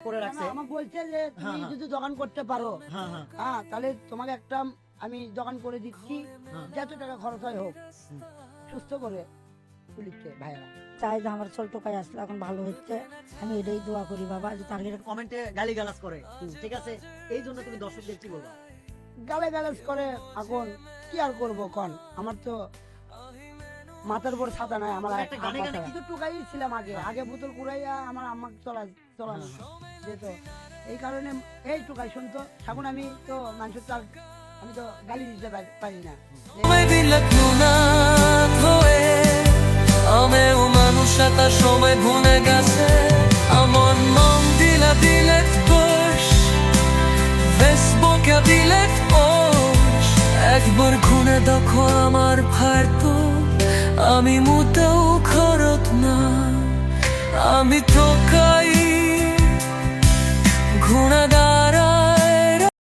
করে রাখছে। আমার বলছে যে তুমি হ্যাঁ, হ্যাঁ। যদি দোকান করতে পারো হ্যাঁ হ্যাঁ। তাহলে তোমাকে একটা আমি দোকান করে দিচ্ছি। যত টাকা খরচ হয় হোক। সুস্থ করে তুলিচ্ছে ভাইয়েরা। চাই যে আমার ছোট কাজ আসলে এখন ভালো হচ্ছে। আমি এটাই দোয়া করি বাবা যে তার কমেন্টে গালি গালাজ করে ঠিক আছে? এই জন্য তুমি দর্শকদের কি বলবা গালে গালাজ করে এখন কি আর করব কন? আমার তো মাথার উপর ছাতা নাই আমার একটা গানে গানে কিছু টুকাই ছিলাম আগে। আগে বোতল কুড়াইয়া আমার আম্মাকে চলা চলানো যেত এই কারণে এই টুকাই শুনতো এখন আমি তো মানুষের চাল আমি তো গালি দিতে পারি- না। আমিও মানুষ তার সময় ভুলে গেছে। আমার নাম দিলা দিলে দোষ ফেসবুকে দিলে একবার ঘুরে দেখো আমার ভার তো আমি মোটেও খরত না। আমি তো কাই ঘুরে